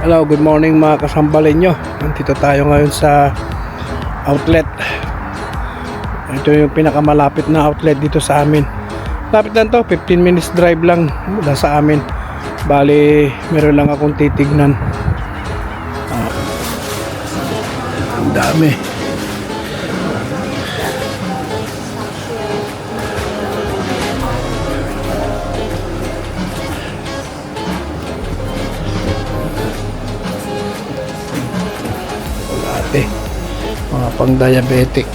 Hello, good morning mga kasambalin nyo. Nandito tayo ngayon sa outlet. Ito yung pinakamalapit na outlet dito sa amin. Lapit lang to, 15 minutes drive lang mula sa amin. Bali, meron lang akong titignan. Ah, ang dami. Mga pang diabetic.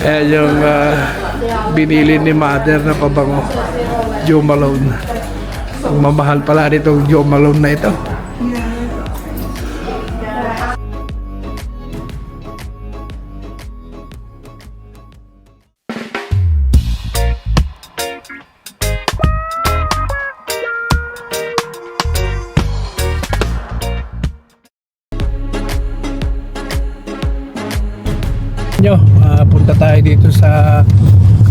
Ayan yung ah, binili ni mother na pabango. Joe Malone. Mamahal pala nitong Joe Malone na ito. Punta tayo dito sa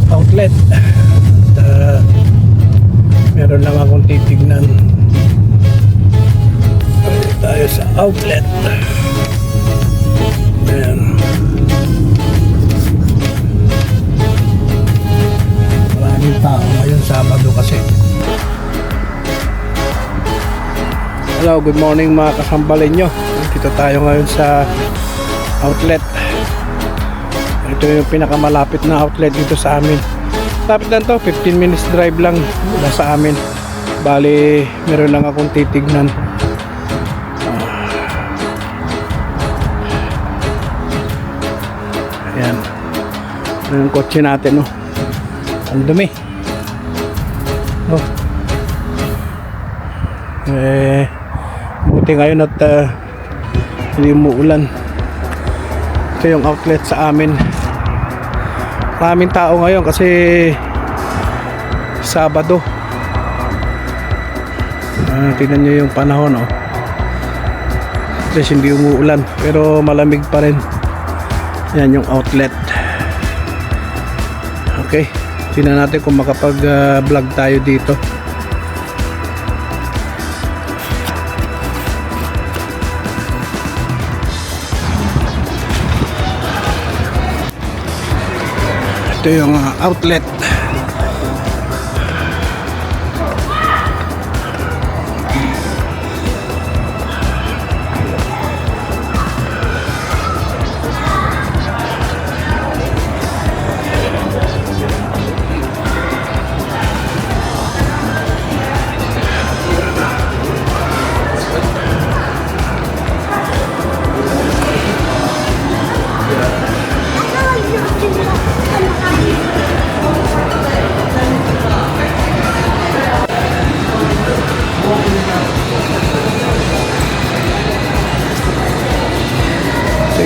outlet. At, ah, meron lang akong titignan. Dito tayo sa outlet. Ayan. Maraming tao ngayon Sabado kasi. Hello, good morning mga kasambalin nyo. Dito tayo ngayon sa outlet. Ito yung pinakamalapit na outlet dito sa amin. Lapit lang to, 15 minutes drive lang mula sa amin. Bali, meron lang akong titignan. Ayan. Ano yung kotse natin, oh. Ang dumi. Oh. Eh, buti ngayon at ah, hindi umuulan. Ito yung outlet sa amin. Maraming tao ngayon kasi Sabado. Ah, tingnan nyo yung panahon oh. Kasi hindi umuulan pero malamig pa rin. Yan yung outlet. Okay. Tingnan natin kung makapag-vlog tayo dito. Ito yung ah, outlet.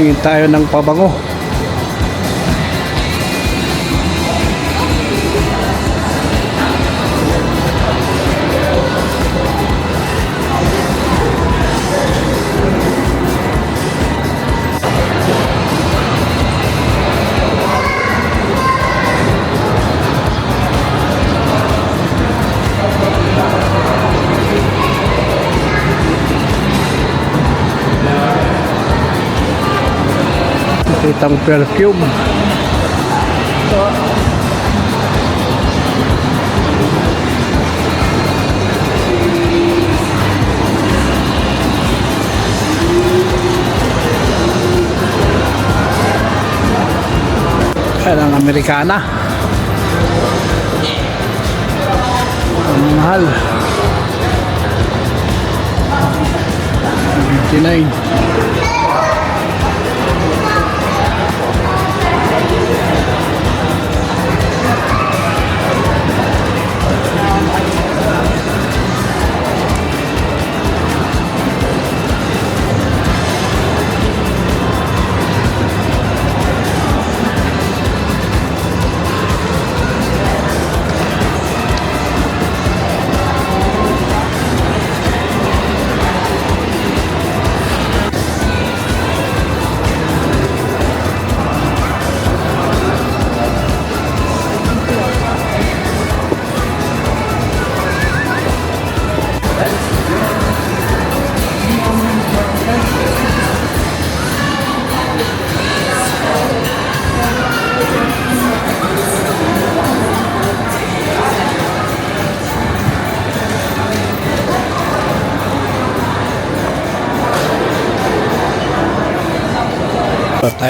Tingin tayo ng pabango. Kitang perfume. Ayan ang Amerikana. Ang mahal. 59.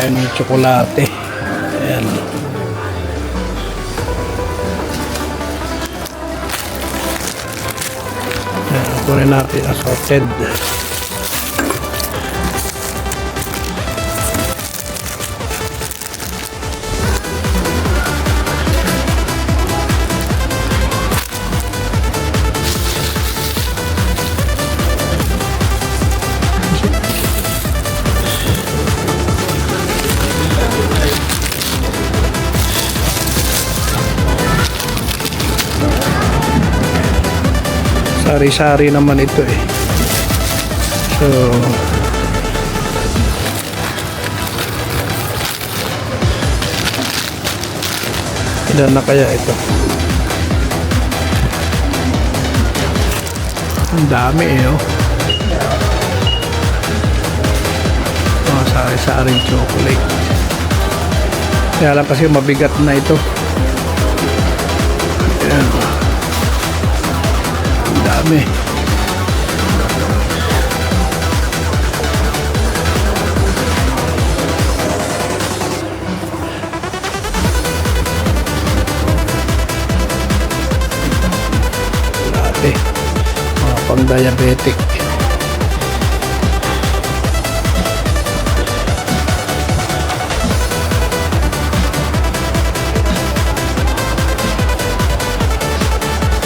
Tayo ng tsokolate. Ayan. Ayan, kunin natin assorted. Sari-sari naman ito eh. So, ilan na kaya ito? Ang dami eh oh. Mga sari-saring chocolate. Kaya lang kasi mabigat na ito. Dami. Dati. Mga pang-diabetic.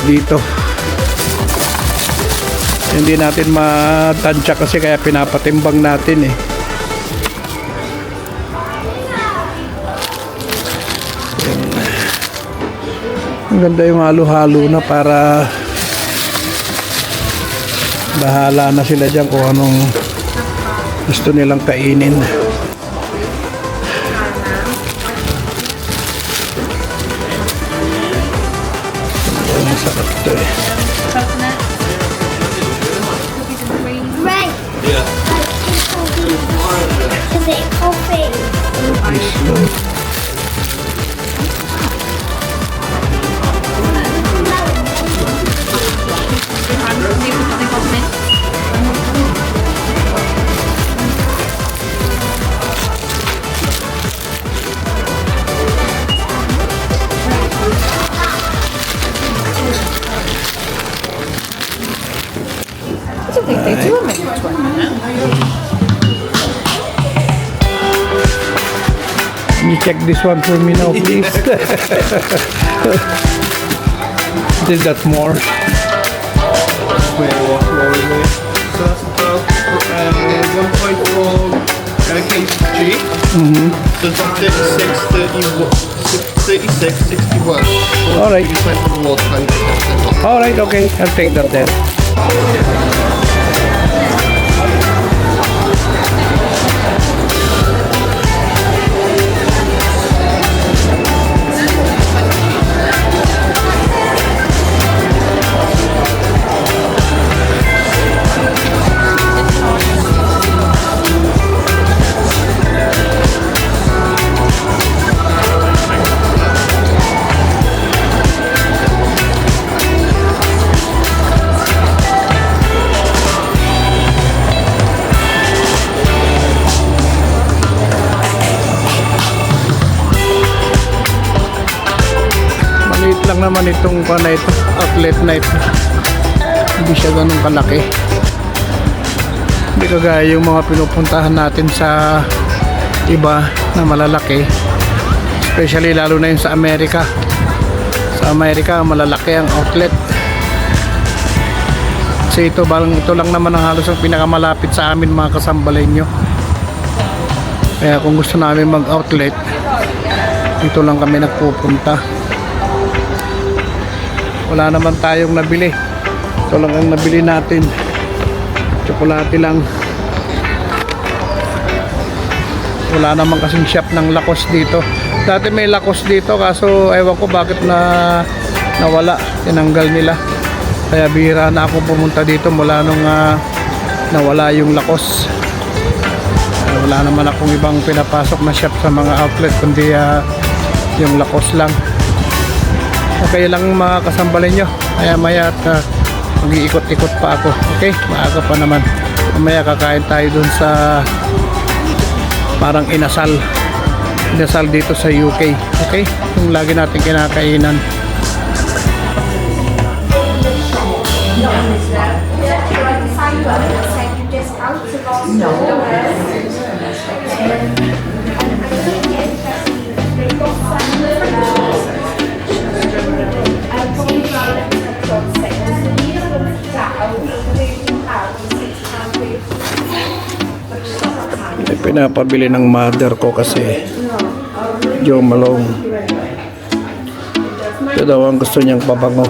Dito hindi natin matansya kasi kaya pinapatimbang natin eh. Ang ganda yung halo-halo na para bahala na sila dyan kung anong gusto nilang kainin. Ang sarap to eh do think they do a mini tournament. Can you check this one for me now, please? Did that more? Mm -hmm. So 36, Alright. Alright, okay. I'll take that then. Naman itong pa na ito, outlet na ito. Hindi siya ganun kalaki. Hindi kagaya yung mga pinupuntahan natin sa iba na malalaki. Especially lalo na yung sa Amerika. Sa Amerika, malalaki ang outlet. Kasi ito, balang, ito lang naman ang halos ang pinakamalapit sa amin mga kasambalay nyo. Kaya kung gusto namin mag-outlet, dito lang kami nagpupunta. Wala naman tayong nabili. Ito lang ang nabili natin. Tsokolate lang. Wala naman kasing shop ng Lacoste dito. Dati may Lacoste dito kaso ewan ko bakit na nawala. Tinanggal nila. Kaya bihira na ako pumunta dito mula nung ah, nawala yung. Kaya wala naman akong ibang pinapasok na shop sa mga outlet kundi ah, yung Lacoste lang. Okay lang mga kasambalin nyo. Maya maya at uh, mag-iikot-ikot pa ako. Okay? Maaga pa naman. Mamaya kakain tayo dun sa parang inasal. Inasal dito sa UK. Okay? Yung lagi natin kinakainan. Ito pinapabili ng mother ko kasi Joe Malone. Ito daw ang gusto niyang pabango.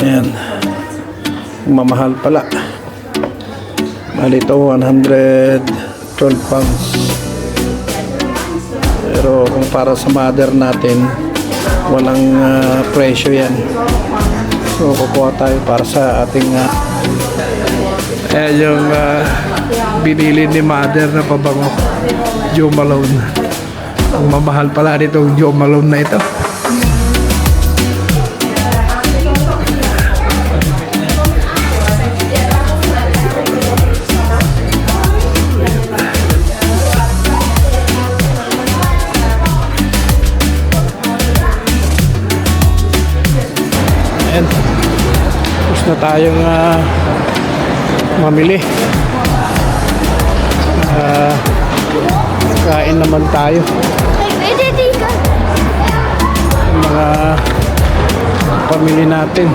Ayan. Mamahal pala. Bali ito 112 pounds. Pero kung para sa mother natin, walang ah, presyo yan. So kukuha tayo para sa ating uh, Ayan yung ah, binili ni mother na pabango. Joe Malone. Ang mamahal pala nitong Joe Malone na ito. Ayan. Tapos na tayong ah, mamili. Kain naman tayo. Mga pamili natin.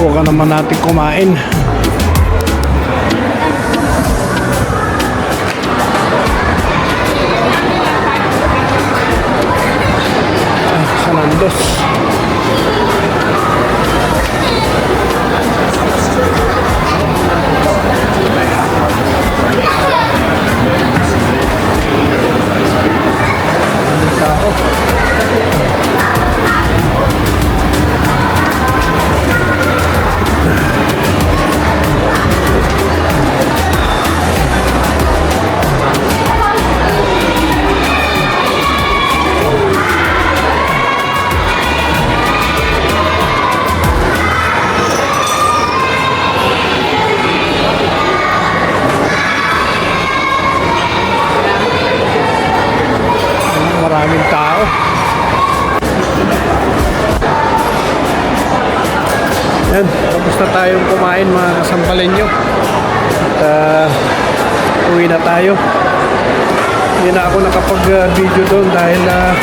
Buka naman natin kumain. Uwi na tayo. Hindi na ako nakapag-video doon dahil ah,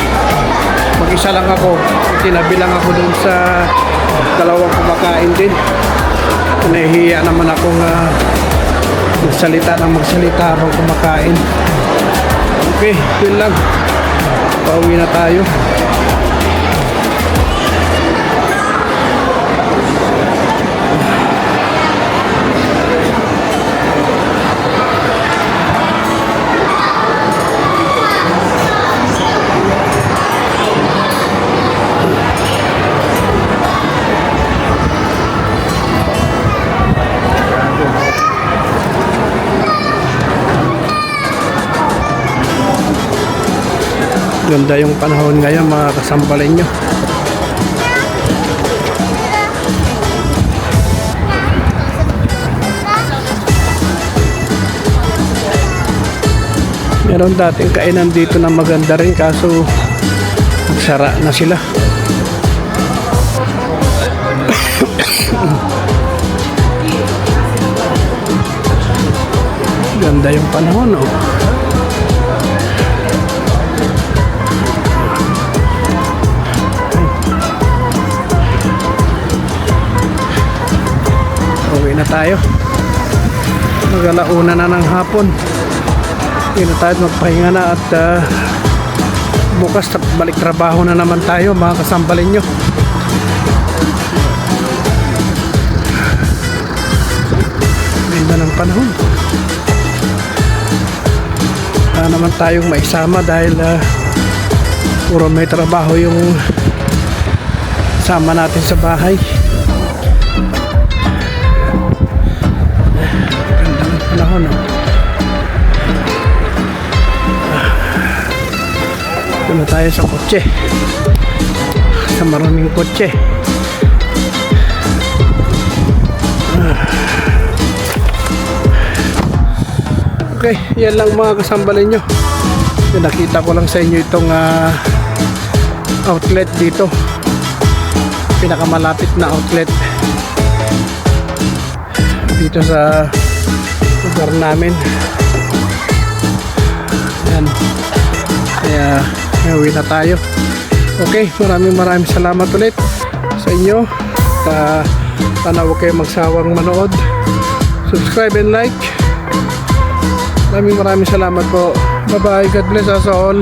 mag-isa lang ako. Tinabi lang ako doon sa dalawang kumakain din. Nahihiya naman akong ah, magsalita ng magsalita habang kumakain. Okay, yun lang. Pauwi na tayo. Ganda yung panahon ngayon mga kasampalin nyo. Meron dating kainan dito na maganda rin kaso nagsara na sila. Ganda yung panahon oh. Na tayo. Magalauna na ng hapon. Uwi na tayo magpahinga na at ah, bukas balik trabaho na naman tayo mga kasambalin nyo. Ganda ng panahon. Wala naman tayong maisama dahil ah, puro may trabaho yung sama natin sa bahay. Panahon. Oh. Ito na tayo sa kotse. Sa maraming kotse. Ah. Okay, yan lang mga kasambalin nyo. Nakita ko lang sa inyo itong ah, outlet dito. Pinakamalapit na outlet dito sa lugar namin. Yan. Kaya, uwi na tayo. Okay, maraming maraming salamat ulit sa inyo. Uh, sana huwag kayo magsawang manood. Subscribe and like. Maraming maraming salamat po. Bye-bye. God bless us all.